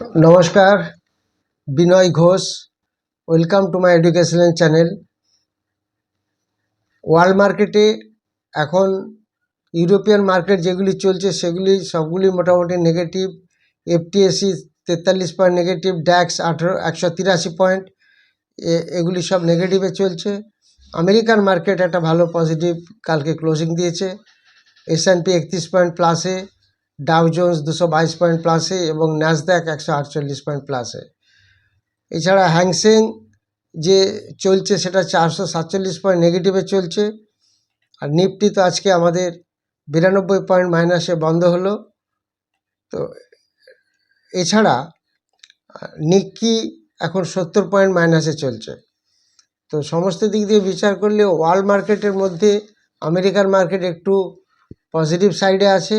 নমস্কার, Binoy Ghosh welcome to my educational channel world মার্কেটে এখন ইউরোপিয়ান মার্কেট যেগুলি চলছে সেগুলি সবগুলি মোটামুটি নেগেটিভ এফটিএসি তেতাল্লিশ পয়েন্ট নেগেটিভ ড্যাক্স আঠেরো, একশো তিরাশি পয়েন্ট এগুলি সব নেগেটিভে চলছে। আমেরিকান মার্কেট একটা ভালো পজিটিভ কালকে ক্লোজিং দিয়েছে। এস অ্যান্ড পি একত্রিশ পয়েন্ট প্লাসে ডাউ জোন্স দুশো বাইশ পয়েন্ট প্লাসে এবং ন্যাসদ্যাক একশো আটচল্লিশ পয়েন্ট প্লাসে এছাড়া হ্যাংসেং যে চলছে সেটা চারশো সাতচল্লিশ পয়েন্ট নেগেটিভে চলছে। আর নিফটি তো আজকে আমাদের বিরানব্বই পয়েন্ট মাইনাসে বন্ধ হলো। তো এছাড়া নিক্কি এখন সত্তর পয়েন্ট মাইনাসে চলছে। তো সমস্ত দিক দিয়ে বিচার করলে ওয়ার্ল্ড মার্কেটের মধ্যে আমেরিকার মার্কেট একটু পজিটিভ সাইডে আছে।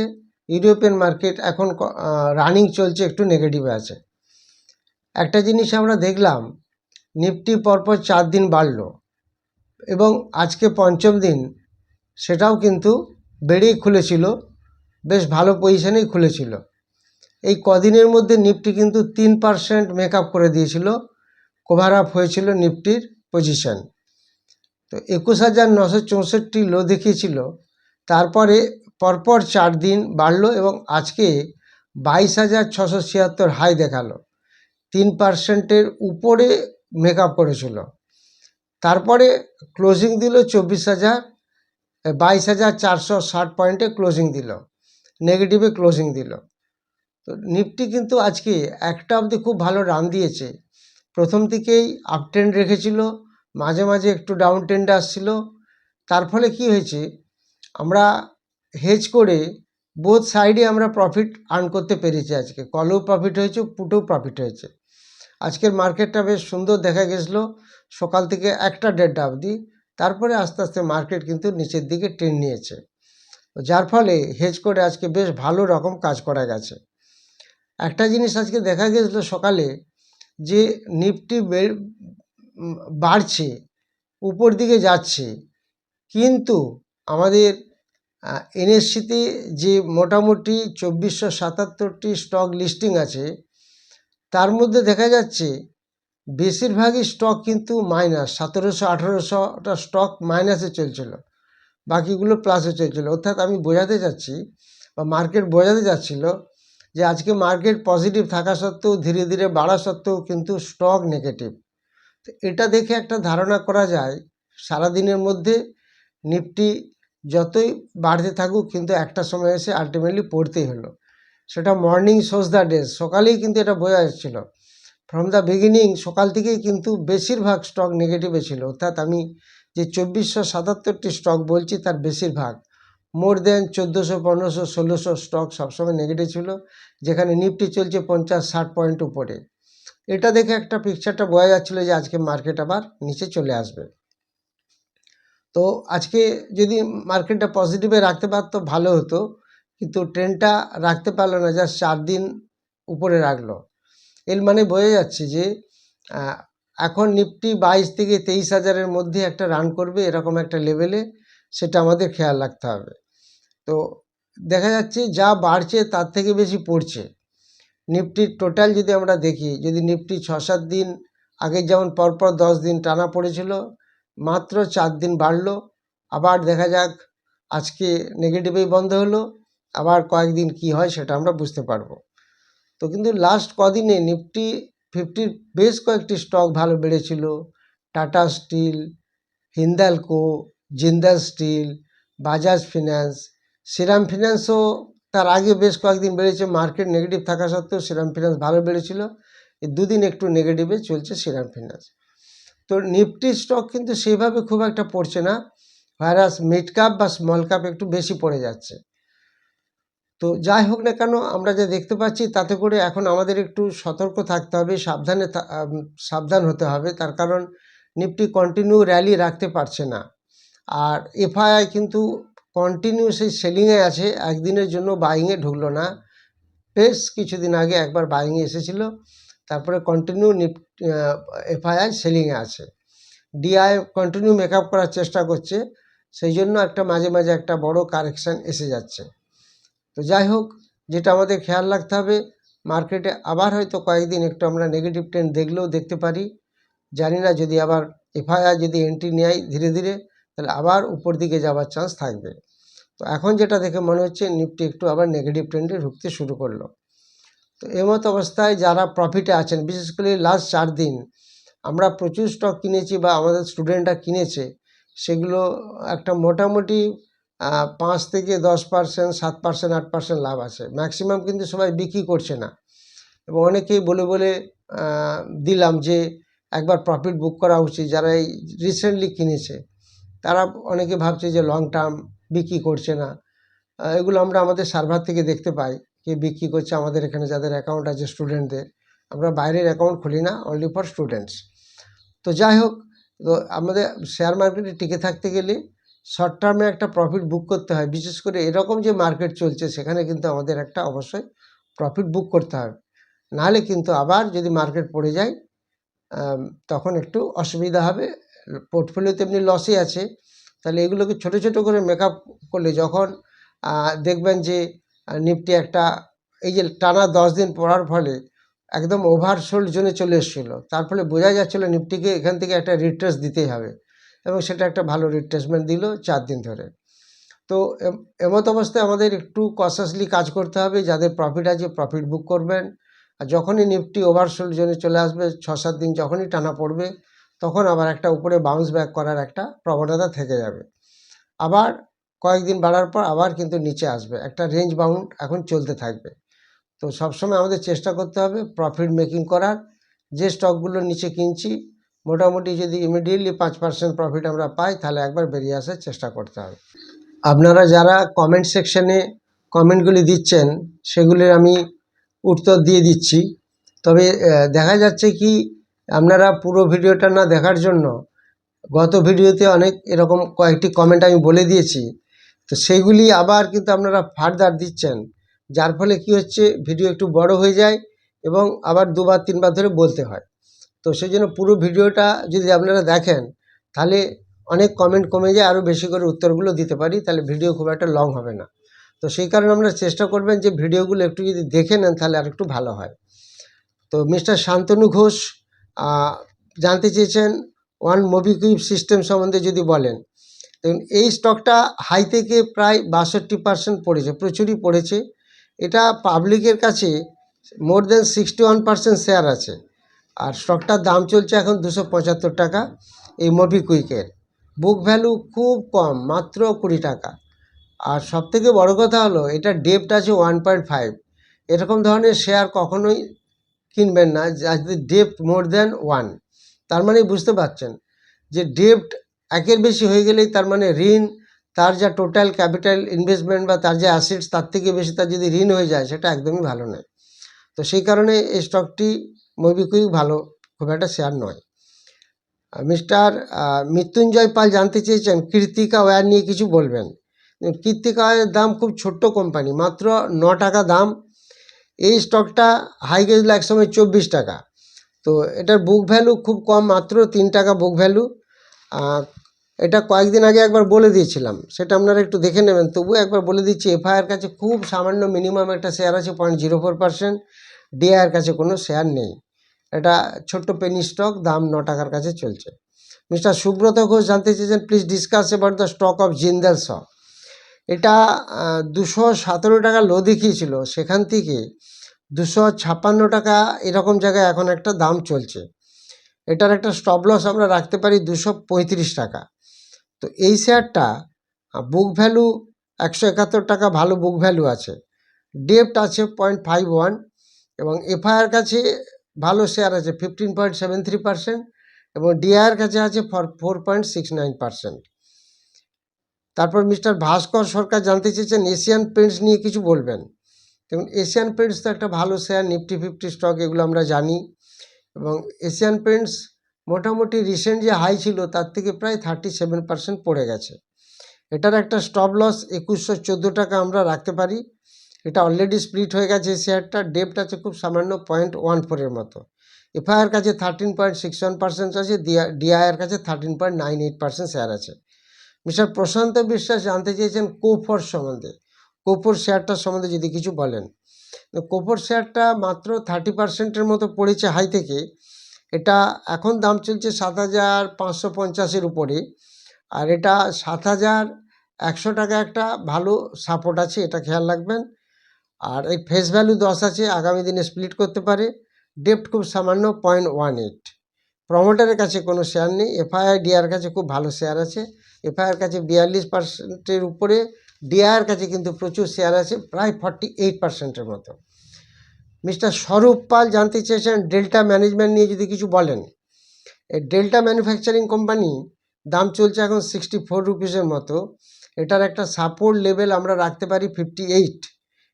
ইউরোপিয়ান মার্কেট এখন রানিং চলছে, একটু নেগেটিভে আছে। একটা জিনিস আমরা দেখলাম, নিফটি পরপর চার দিন বাড়লো এবং আজকে পঞ্চম দিন, সেটাও কিন্তু বেড়েই খুলেছিল, বেশ ভালো পজিশনেই খুলেছিল। এই কদিনের মধ্যে নিফটি কিন্তু তিন পার্সেন্ট মেকআপ করে দিয়েছিল কভার আপ হয়েছিল নিফটির পজিশন তো একুশ হাজার নশো চৌষট্টি লো দেখিয়েছিল, তারপরে পরপর চার দিন বাড়লো এবং আজকে বাইশ হাজার ছশো ছিয়াত্তর হাই দেখাল। তিন পার্সেন্টের উপরে মেক আপ করেছিল। তারপরে ক্লোজিং দিল চব্বিশ হাজার বাইশ হাজার চারশো ষাট পয়েন্টে ক্লোজিং দিল। নেগেটিভে ক্লোজিং দিল। তো নিফটি কিন্তু আজকে একটা অবধি খুব ভালো রান দিয়েছে। প্রথম দিকেই আপ ট্রেন্ড রেখেছিল, মাঝে মাঝে একটু ডাউন ট্রেন্ডে আসছিল। তার ফলে কি হয়েছে, আমরা হেজ করে বোথ সাইডে আমরা প্রফিট আর্ন করতে পেরেছি আজকে। কলেও প্রফিট হয়েছে, পুটেও প্রফিট হয়েছে। আজকের মার্কেটটা বেশ সুন্দর দেখা গেছিল। সকাল থেকে একটা দেড়টা অবধি। তারপরে আস্তে আস্তে মার্কেট কিন্তু নিচের দিকে ট্রেন নিয়েছে। যার ফলে হেজ করে আজকে বেশ ভালো রকম কাজ করা গেছে। একটা জিনিস আজকে দেখা গেছিল সকালে যে নিফটি বাড়ছে, উপর দিকে যাচ্ছে। কিন্তু আমাদের এনএসসিতে যে মোটামুটি চব্বিশশো সাতাত্তরটি স্টক লিস্টিং আছে, তার মধ্যে দেখা যাচ্ছে বেশিরভাগই স্টক কিন্তু মাইনাস, সতেরোশো, আঠেরোশোটা স্টক মাইনাসে চলছিল, বাকিগুলো প্লাসে চলছিল। অর্থাৎ আমি বোঝাতে চাচ্ছি বা মার্কেট বোঝাতে যাচ্ছিল যে আজকে মার্কেট পজিটিভ থাকা সত্ত্বেও, ধীরে ধীরে বাড়া সত্ত্বেও কিন্তু স্টক নেগেটিভ। তো এটা দেখে একটা ধারণা করা যায়, সারাদিনের মধ্যে নিফটি যতই বাড়তে থাকুক কিন্তু একটা সময় এসে আলটিমেটলি পড়তেই হলো। সেটা মর্নিং সোজ দ্য ডেজ সকালেই কিন্তু এটা বোঝা যাচ্ছিল ফ্রম দ্য বিগিনিং সকাল থেকেই কিন্তু বেশিরভাগ স্টক নেগেটিভে ছিল। অর্থাৎ আমি যে চব্বিশশো সাতাত্তরটি স্টক বলছি, তার বেশিরভাগ মোর দেন চোদ্দোশো, পনেরোশো, ষোলোশো স্টক সবসময় নেগেটিভ ছিল, যেখানে নিফটি চলছে পঞ্চাশ, ষাট পয়েন্ট উপরে। এটা দেখে একটা পিকচারটা বোঝা যাচ্ছিল যে আজকে মার্কেট আবার নিচে চলে আসবে। তো আজকে যদি মার্কেটটা পজিটিভে রাখতে পারতো, ভালো হতো। কিন্তু ট্রেনটা রাখতে পারল না জাস্ট চার দিন উপরে রাখল। এর মানে বোঝা যাচ্ছে যে এখন নিফটি বাইশ থেকে তেইশ হাজারের মধ্যে একটা রান করবে, এরকম একটা লেভেলে সেটা আমাদের খেয়াল রাখতে হবে। তো দেখা যাচ্ছে যা বাড়ছে তার থেকে বেশি পড়ছে। নিফটির টোটাল যদি আমরা দেখি, যদি নিফটি ছ সাত দিন, আগে যেমন পরপর দশ দিন টানা পড়েছিল মাত্র চার দিন বাড়লো। আবার দেখা যাক, আজকে নেগেটিভেই বন্ধ হলো, আবার কয়েকদিন কি হয় সেটা আমরা বুঝতে পারব। তো কিন্তু লাস্ট কদিনে নিফটি ফিফটির বেশ কয়েকটি স্টক ভালো বেড়েছিল। Tata steel Hindalco Jindal steel Bajaj finance Shriram ফিন্যান্সও তার আগে বেশ কয়েকদিন বেড়েছে। মার্কেট নেগেটিভ থাকা সত্ত্বেও শ্রীরাম ফিন্যান্স ভালো বেড়েছিল। এই দুদিন একটু নেগেটিভে চলছে শ্রীরাম ফিন্যান্স তো নিফটি স্টক কিন্তু সেইভাবে খুব একটা পড়ছে না। ভাইরাস মিড কাপ বা স্মল কাপ একটু বেশি পড়ে যাচ্ছে। তো যাই হোক না কেন, আমরা যা দেখতে পাচ্ছি তাতে করে এখন আমাদের একটু সতর্ক থাকতে হবে, সাবধানে সাবধান হতে হবে। তার কারণ নিফটি কন্টিনিউ র্যালি রাখতে পারছে না। আর এফআইআই কিন্তু কন্টিনিউ সেই সেলিংয়ে আছে, একদিনের জন্য বাইংয়ে ঢুকলো না। বেশ কিছুদিন আগে একবার বাইংয়ে এসেছিল। তারপরে কন্টিনিউ নিফ এফআইআই সেলিংয়ে আছে। ডিআই কন্টিনিউ মেকআপ করার চেষ্টা করছে, সেই জন্য একটা মাঝে মাঝে একটা বড় কারেকশান এসে যাচ্ছে। তো যাই হোক, যেটা আমাদের খেয়াল রাখতে হবে মার্কেটে আবার হয়তো কয়েকদিন একটু আমরা নেগেটিভ ট্রেন্ড দেখলেও দেখতে পারি। জানি না যদি আবার এফআইআর যদি এন্ট্রি নেয় ধীরে ধীরে, তাহলে আবার উপর দিকে যাওয়ার চান্স থাকবে। তো এখন যেটা দেখে মনে হচ্ছে নিফটি একটু আবার নেগেটিভ ট্রেন্ডে ঢুকতে শুরু করল। তো এমত অবস্থায় যারা প্রফিটে আছেন, বিশেষ করে লাস্ট চার দিন, আমরা প্রচুর স্টক কিনেছি বা আমাদের স্টুডেন্টরা কিনেছে, সেগুলো একটা মোটামুটি পাঁচ থেকে দশ পার্সেন্ট সাত পার্সেন্ট আট পার্সেন্ট লাভ আছে। ম্যাক্সিমাম কিন্তু সবাই বিক্রি করছে না। এবং অনেকেই বলে বলে দিলাম যে একবার প্রফিট বুক করা উচিত। যারা এই রিসেন্টলি কিনেছে, তারা অনেকে ভাবছে যে লং টার্ম বিক্রি করছে না। এগুলো আমরা আমাদের সার্ভার থেকে দেখতে পাই। কে বিক্রি করছে আমাদের এখানে যাদের অ্যাকাউন্ট আছে স্টুডেন্টদের আমরা বাইরের অ্যাকাউন্ট খুলি না অনলি ফর স্টুডেন্টস তো যাই হোক, তো আমাদের শেয়ার মার্কেটে টিকে থাকতে গেলে শর্ট টার্মে একটা প্রফিট বুক করতে হয়। বিশেষ করে এরকম যে মার্কেট চলছে, সেখানে কিন্তু আমাদের একটা অবশ্যই প্রফিট বুক করতে হবে। নাহলে কিন্তু আবার যদি মার্কেট পড়ে যায় তখন একটু অসুবিধা হবে। পোর্টফোলিওতে এমনি লসই আছে। তাহলে এগুলোকে ছোট ছোট করে মেকআপ করলে যখন দেখবেন যে নিফটি একটা, এই যে টানা দশ দিন পড়ার ফলে একদম ওভারসোল্ড জোনে চলে এসেছিল। তার ফলে বোঝা যাচ্ছিল নিফটিকে এখান থেকে একটা রিট্রেস দিতেই হবে এবং সেটা একটা ভালো রিট্রেসমেন্ট দিল চার দিন ধরে। তো এম- এমত অবস্থায় আমাদের একটু কশাসলি কাজ করতে হবে, যাদের প্রফিট আছে প্রফিট বুক করবেন। আর যখনই নিফটি ওভারসোল্ড জোনে চলে আসবে ছ সাত দিন যখনই টানা পড়বে, তখন আবার একটা উপরে বাউন্স ব্যাক করার একটা প্রবণতা থেকে যাবে। আবার কয়েকদিন বাড়ার পর আবার কিন্তু নিচে আসবে। একটা রেঞ্জ বাউন্ড এখন চলতে থাকবে। তো সবসময় আমাদের চেষ্টা করতে হবে প্রফিট মেকিং করার। যে স্টকগুলো নিচে কিনছি, মোটামুটি যদি ইমিডিয়েটলি পাঁচ পার্সেন্ট প্রফিট আমরা পাই, তাহলে একবার বেরিয়ে আসার চেষ্টা করতে হবে। আপনারা যারা কমেন্ট সেকশনে কমেন্টগুলি দিচ্ছেন সেগুলির আমি উত্তর দিয়ে দিচ্ছি। তবে দেখা যাচ্ছে কি, আপনারা পুরো ভিডিওটা না দেখার জন্য, গত ভিডিওতে অনেক এরকম কয়েকটি কমেন্ট আমি বলে দিয়েছি। তো সেইগুলি আবার কিন্তু আপনারা ফার্দার দিচ্ছেন, যার ফলে কি হচ্ছে ভিডিও একটু বড় হয়ে যায় এবং আবার দুবার, তিনবার ধরে বলতে হয়। তো সেই জন্য পুরো ভিডিওটা যদি আপনারা দেখেন, তাহলে অনেক কমেন্ট কমে যায়, আরও বেশি করে উত্তরগুলো দিতে পারি, তাহলে ভিডিও খুব একটা লং হবে না। তো সেই কারণে আমরা চেষ্টা করবেন যে ভিডিওগুলো একটু যদি দেখে নেন, তাহলে আর একটু ভালো হয়। তো মিস্টার শান্তনু ঘোষ জানতে চেয়েছেন ওয়ান মোবিকুইক সিস্টেম সম্বন্ধে যদি বলেন। দেখুন, এই স্টকটা হাই থেকে প্রায় বাষট্টি পার্সেন্ট পড়েছে, প্রচুরই পড়েছে। এটা পাবলিকের কাছে more then sixty one percent share আছে। আর স্টকটার দাম চলছে এখন দুশো পঁচাত্তর টাকা এই মোবিকুইকের। বুক ভ্যালু খুব কম, মাত্র কুড়ি টাকা। আর সবথেকে বড় কথা হলো, এটা ডেপ্ট আছে ওয়ান পয়েন্ট ফাইভ এরকম ধরনের শেয়ার কখনোই কিনবেন না যাদের ডেপ্ট মোর দেন ওয়ান তার মানে বুঝতে পারছেন যে ডেপ্ট একের বেশি হয়ে গেলেই তার মানে ঋণ, তার যা টোটাল ক্যাপিটাল ইনভেস্টমেন্ট বা তার যে অ্যাসেটস তার থেকে বেশি তার যদি ঋণ হয়ে যায়, সেটা একদমই ভালো নয়। তো সেই কারণে এই স্টকটি মোবিকুইক ভালো, খুব একটা শেয়ার নয়। মিস্টার মৃত্যুঞ্জয় পাল জানতে চেয়েছেন, কৃত্তিকা ওয়্যার নিয়ে কিছু বলবেন? কৃত্তিকা ওয়্যারের দাম খুব ছোট্ট কোম্পানি মাত্র ন টাকা দাম। এই স্টকটা হাই গেছিল একসময় চব্বিশ টাকা। তো এটার বুক ভ্যালু খুব কম, মাত্র তিন টাকা বুক ভ্যালু এটা কয়েকদিন আগে একবার বলে দিয়েছিলাম। সেটা আপনারা একটু দেখে নেবেন। তবুও একবার বলে দিচ্ছি এফআইআর কাছে খুব সামান্য মিনিমাম একটা শেয়ার আছে পয়েন্ট জিরো ফোর পার্সেন্ট ডিআইয়ের কাছে কোনো শেয়ার নেই। এটা ছোট্ট পেনি স্টক দাম ন টাকার কাছে চলছে। মিস্টার সুব্রত ঘোষ জানতে চেয়েছেন please discuss about the stock of Jindal saw এটা দুশো সতেরো টাকা লো দেখিয়েছিল। সেখান থেকে দুশো ছাপ্পান্ন টাকা এরকম জায়গায় এখন একটা দাম চলছে। এটার একটা স্টপ লস আমরা রাখতে পারি দুশো পঁয়ত্রিশ টাকা। তো এই শেয়ারটা বুক ভ্যালু একশো একাত্তর টাকা ভালো বুক ভ্যালু আছে। ডেপ্ট আছে পয়েন্ট ফাইভ ওয়ান এবং এফআইআর কাছে ভালো শেয়ার আছে fifteen point seven three percent এবং ডিআইয়ের কাছে আছে for four point six nine percent তারপর মিস্টার ভাস্কর সরকার জানতে চেয়েছেন এশিয়ান পেন্টস নিয়ে কিছু বলবেন। দেখুন এশিয়ান পেন্টস তো একটা ভালো শেয়ার নিফটি ফিফটি স্টক এগুলো আমরা জানি এবং এশিয়ান পেন্টস মোটামুটি রিসেন্ট যে হাই ছিল, তার থেকে প্রায় থার্টি সেভেন পার্সেন্ট পড়ে গেছে। এটার একটা স্টপ লস একুশশো চোদ্দ টাকা আমরা রাখতে পারি। এটা অলরেডি স্প্লিট হয়ে গেছে শেয়ারটা ডেপ্ট আছে খুব সামান্য পয়েন্ট ওয়ান ফোরের মতো। এফআইআর কাছে thirteen point six one percent আছে ডিআইআর কাছে thirteen point nine eight percent share আছে। মিস্টার প্রশান্ত বিশ্বাস জানতে চেয়েছেন কোফোর সম্বন্ধে। কোফোর শেয়ারটার সম্বন্ধে যদি কিছু বলেন। তো কোপর শেয়ারটা মাত্র থার্টি পার্সেন্টের মতো পড়েছে হাই থেকে। এটা এখন দাম চলছে সাত হাজার পাঁচশো পঞ্চাশের উপরে। আর এটা সাত হাজার একশো টাকা একটা ভালো সাপোর্ট আছে, এটা খেয়াল রাখবেন। আর এই ফেস ভ্যালু দশ আছে, আগামী দিনে স্প্লিট করতে পারে। ডেপ্ট খুব সামান্য পয়েন্ট ওয়ান এইট প্রমোটারের কাছে কোনো শেয়ার নেই এফআইআর ডিআর কাছে খুব ভালো শেয়ার আছে। এফআইআর কাছে বিয়াল্লিশ পার্সেন্টের উপরে ডিআর কাছে কিন্তু প্রচুর শেয়ার আছে, প্রায় ফর্টি এইট পার্সেন্টের মতো। মিস্টার স্বরূপ পাল জানতে চেয়েছেন ডেল্টা ম্যানেজমেন্ট নিয়ে যদি কিছু বলেন। এই ডেল্টা ম্যানুফ্যাকচারিং কোম্পানি দাম চলছে এখন সিক্সটি ফোর রুপিসের মতো। এটার একটা সাপোর্ট লেভেল আমরা রাখতে পারি ফিফটি এইট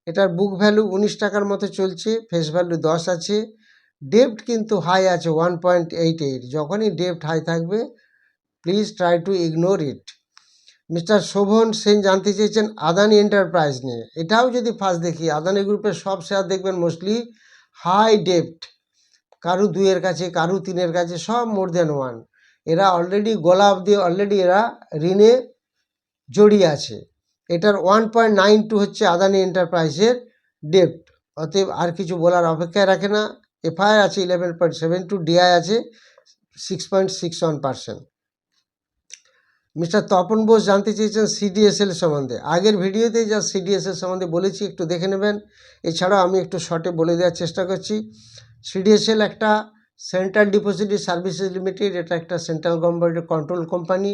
এটার বুক ভ্যালু উনিশ টাকার মতো চলছে ফেস ভ্যালু দশ আছে। ডেপ্ট কিন্তু হাই আছে ওয়ান পয়েন্ট এইট এইট যখনই ডেপ্ট হাই থাকবে please try to ignore it mister Shovan Sen জানতে চেয়েছেন আদানি এন্টারপ্রাইজ নিয়ে। এটাও যদি ফার্স্ট দেখি, আদানি গ্রুপের সব শেয়ার দেখবেন মোস্টলি হাই ডেপ্ট কারু দুইয়ের কাছে, কারু তিনের কাছে সব মোর দেন ওয়ান এরা অলরেডি গলা অবধি অলরেডি এরা ঋণে জড়িয়ে আছে। এটার ওয়ান পয়েন্ট নাইন টু হচ্ছে আদানি এন্টারপ্রাইজের ডেপ্ট অতএব আর কিছু বলার অপেক্ষায় রাখে না। এফআইআর আছে eleven point seven two DI আছে six point six one percent mister Tapan Bose জানতে চেয়েছেন সিডিএসএল সম্বন্ধে। আগের ভিডিওতে যা সিডিএসএল সম্বন্ধে বলেছি, একটু দেখে নেবেন। এছাড়াও আমি একটু শর্টে বলে দেওয়ার চেষ্টা করছি। সিডিএসএল একটা সেন্ট্রাল ডিপোজিটরি সার্ভিসেস লিমিটেড, এটা একটা সেন্ট্রাল গভর্নমেন্টের কন্ট্রোল কোম্পানি।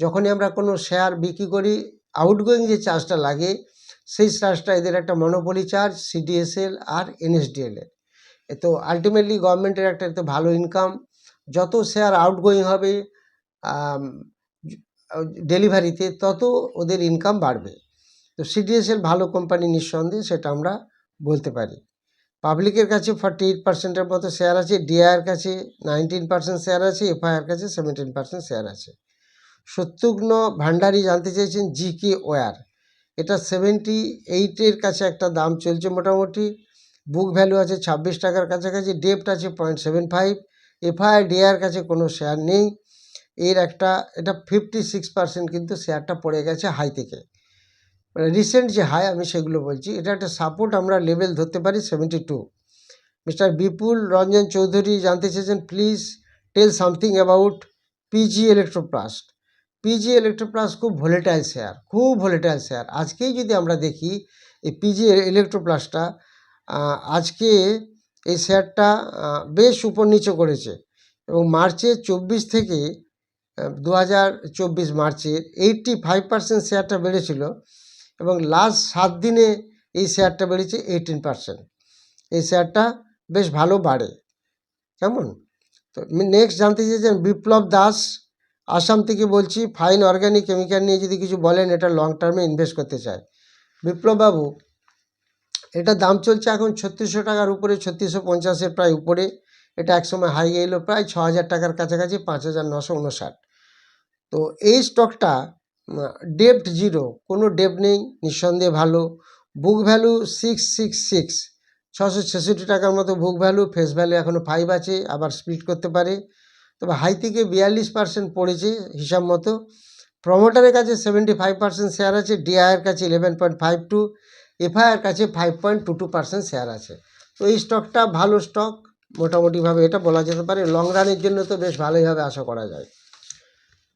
যখনই আমরা কোনো শেয়ার বিক্রি করি, আউটগোয়িং যে চার্জটা লাগে, সেই চার্জটা এদের একটা মনোপলি চার্জ সিডিএসএল আর এনএসডিএল এর। তো আলটিমেটলি গভর্নমেন্টের একটা এতে ভালো ইনকাম যত শেয়ার আউটগোয়িং হবে ডেলিভারিতে তত ওদের ইনকাম বাড়বে। তো সিডিএসএল ভালো কোম্পানি নিঃসন্দেহে সেটা আমরা বলতে পারি। পাবলিকের কাছে ফর্টি এইট পার্সেন্টের মতো শেয়ার আছে ডিআইয়ের কাছে নাইনটিন পার্সেন্ট শেয়ার আছে এফআইআর কাছে সেভেন্টিন পার্সেন্ট শেয়ার আছে। শত্রুঘ্ন ভান্ডারী জানতে চাইছেন জি কে ওয়ার এটা সেভেন্টি এইটের কাছে একটা দাম চলছে মোটামুটি। বুক ভ্যালু আছে ছাব্বিশ টাকার কাছাকাছি ডেপ্ট আছে পয়েন্ট সেভেন ফাইভ এফআইআর ডিআর কাছে কোনো শেয়ার নেই। এর একটা, এটা ফিফটি সিক্স পার্সেন্ট কিন্তু শেয়ারটা পড়ে গেছে হাই থেকে। মানে রিসেন্ট যে হাই আমি সেগুলো বলছি, এটা একটা সাপোর্ট আমরা লেভেল ধরতে পারি seventy two mister Bipul Ranjan Chowdhury জানতে চেয়েছেন please tell something about PG Electroplast PG Electroplast খুব ভোলেটাইল শেয়ার খুব ভোলেটাইল শেয়ার আজকেই যদি আমরা দেখি, এই পিজি ইলেকট্রোপ্লাস্টটা আজকে এই শেয়ারটা বেশ উপর নিচে করেছে। এবং মার্চে চব্বিশ থেকে দু হাজার চব্বিশ মার্চের এইটটি ফাইভ পার্সেন্ট শেয়ারটা বেড়েছিল এবং লাস্ট সাত দিনে এই শেয়ারটা বেড়েছে এইটিন পার্সেন্ট। এই শেয়ারটা বেশ ভালো বাড়ে। কেমন? তো নেক্সট জানতে চেয়েছেন বিপ্লব দাস, আসাম থেকে বলছি ফাইন অর্গানিক কেমিক্যাল নিয়ে যদি কিছু বলেন, এটা লং টার্মে ইনভেস্ট করতে চায়। বিপ্লববাবু, এটা দাম চলছে এখন ছত্রিশশো টাকার উপরে, ছত্রিশশো পঞ্চাশের প্রায় উপরে। এটা একসময় হাই এলো, প্রায় ছ হাজার টাকার কাছাকাছি, পাঁচ হাজার নশো উনষাট। তো এই স্টকটা ডেপ্ট জিরো কোনো ডেপ নেই, নিঃসন্দেহে ভালো। Book value six six six ছশো ছেষট্টি টাকার মতো বুক ভ্যালু ফেস ভ্যালু এখনও ফাইভ আছে, আবার স্প্লিট করতে পারে। তবে হাই থেকে বিয়াল্লিশ পার্সেন্ট পড়েছে হিসাব মতো। প্রমোটারের কাছে সেভেন্টি ফাইভ পার্সেন্ট শেয়ার আছে ডিআইয়ের কাছে ইলেভেন পয়েন্ট ফাইভ টু এফআইআর কাছে five point two two percent share আছে। তো এই স্টকটা ভালো স্টক মোটামুটিভাবে এটা বলা যেতে পারে। লং রানের জন্য তো বেশ ভালোইভাবে আশা করা যায়।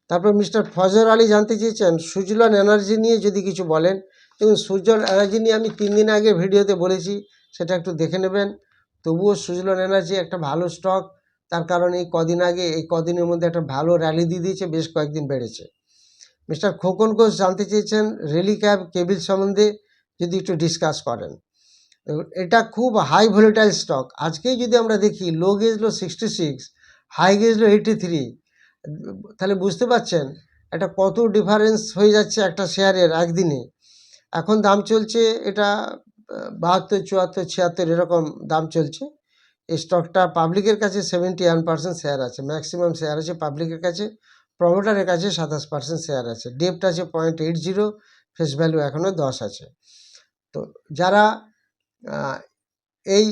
তারপর মিস্টার ফজর আলী জানতে চেয়েছেন, সুজলন এনার্জি নিয়ে যদি কিছু বলেন। দেখুন, সুজল এনার্জি নিয়ে আমি তিন দিন আগে ভিডিওতে বলেছি, সেটা একটু দেখে নেবেন। তবুও সুজলন এনার্জি একটা ভালো স্টক তার কারণ এই কদিন আগে, এই কদিনের মধ্যে একটা ভালো র্যালি দিয়ে দিয়েছে, বেশ কয়েকদিন বেড়েছে। মিস্টার খোকন ঘোষ জানতে চেয়েছেন রেলি ক্যাব কেবিল সম্বন্ধে যদি একটু ডিসকাস করেন। এটা খুব হাই ভোলেটাইল স্টক আজকেই যদি আমরা দেখি লো গেজলো সিক্সটি সিক্স হাই গেজলো এইটি থ্রি তাহলে বুঝতে পারছেন এটা কত ডিফারেন্স হয়ে যাচ্ছে একটা শেয়ারের একদিনে। এখন দাম চলছে এটা, বাহাত্তর, চুয়াত্তর, ছিয়াত্তর এরকম দাম চলছে। এই স্টকটা পাবলিকের কাছে সেভেন্টি ওয়ান পার্সেন্ট শেয়ার আছে ম্যাক্সিমাম শেয়ার আছে পাবলিকের কাছে প্রমোটারের কাছে সাতাশ পার্সেন্ট শেয়ার আছে। ডেপ্ট আছে point eight zero face value এখনও দশ আছে। তো যারা এই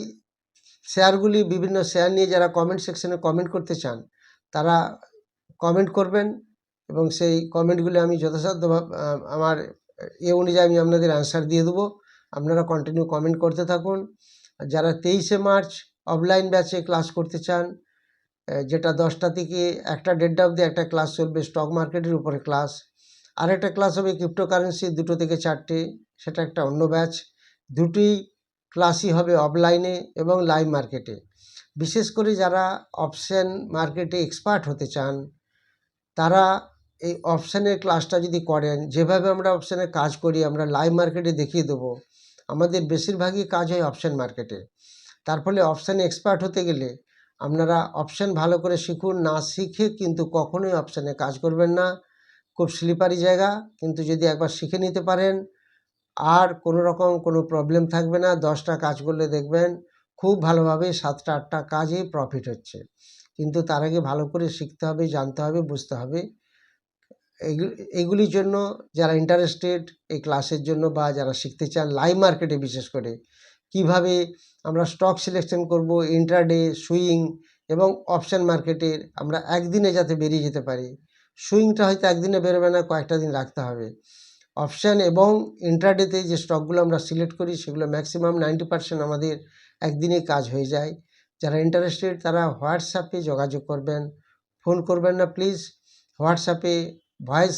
শেয়ারগুলি বিভিন্ন শেয়ার নিয়ে যারা কমেন্ট সেকশনে কমেন্ট করতে চান, তারা কমেন্ট করবেন এবং সেই কমেন্টগুলি আমি যথাসাধ্যভাবে আমার এ অনুযায়ী আমি আপনাদের অ্যান্সার দিয়ে দেবো। আপনারা কন্টিনিউ কমেন্ট করতে থাকুন। যারা তেইশে মার্চ অফলাইন ব্যাচে ক্লাস করতে চান যেটা দশটা থেকে একটা দেড়টা অবধি একটা ক্লাস চলবে স্টক মার্কেটের উপরে ক্লাস আর একটা ক্লাস হবে ক্রিপ্টোকারেন্সি দুটো থেকে চারটে, সেটা একটা অন্য ব্যাচ দুটি ক্লাসই হবে অফলাইনে এবং লাইভ মার্কেটে বিশেষ করে যারা অপশন মার্কেটে এক্সপার্ট হতে চান তারা এই অপশানের ক্লাসটা যদি করেন, যেভাবে আমরা অপশানে কাজ করি, আমরা লাইভ মার্কেটে দেখিয়ে দেবো। আমাদের বেশিরভাগই কাজ হয় অপশান মার্কেটে তার ফলে অপশানে এক্সপার্ট হতে গেলে আপনারা অপশান ভালো করে শিখুন, না শিখে কিন্তু কখনোই অপশানে কাজ করবেন না। খুব স্লিপারি জায়গা, কিন্তু যদি একবার শিখে নিতে পারেন, আর কোনো রকম কোনো প্রবলেম থাকবে না। দশটা কাজ করলে দেখবেন খুব ভালোভাবে সাতটা আটটা কাজেই প্রফিট হচ্ছে। কিন্তু তার আগে ভালো করে শিখতে হবে, জানতে হবে, বুঝতে হবে। এইগুলির জন্য যারা ইন্টারেস্টেড এই ক্লাসের জন্য বা যারা শিখতে চান লাইভ মার্কেটে বিশেষ করে, কীভাবে আমরা স্টক সিলেকশন করব ইন্ট্রাডে সুইং এবং অপশান মার্কেটের আমরা একদিনে যাতে বেরিয়ে যেতে পারি। সুইংটা হয়তো একদিনে বেরোবে না, কয়েকটা দিন রাখতে হবে। অপশান এবং ইন্ট্রাডেতে যে স্টকগুলো আমরা সিলেক্ট করি, সেগুলো ম্যাক্সিমাম নাইনটি পার্সেন্ট আমাদের একদিনেই কাজ হয়ে যায়। যারা ইন্টারেস্টেড তারা হোয়াটসঅ্যাপে যোগাযোগ করবেন। ফোন করবেন না প্লিজ হোয়াটসঅ্যাপে ভয়েস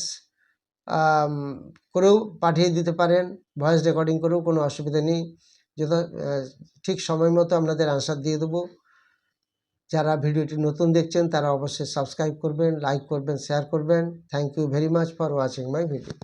করেও পাঠিয়ে দিতে পারেন। ভয়েস রেকর্ডিং করেও কোনো অসুবিধা নেই। যত ঠিক সময় মতো আপনাদের আনসার দিয়ে দেবো। যারা ভিডিওটি নতুন দেখছেন, তারা অবশ্যই সাবস্ক্রাইব করবেন লাইক করবেন শেয়ার করবেন। Thank you very much for watching my video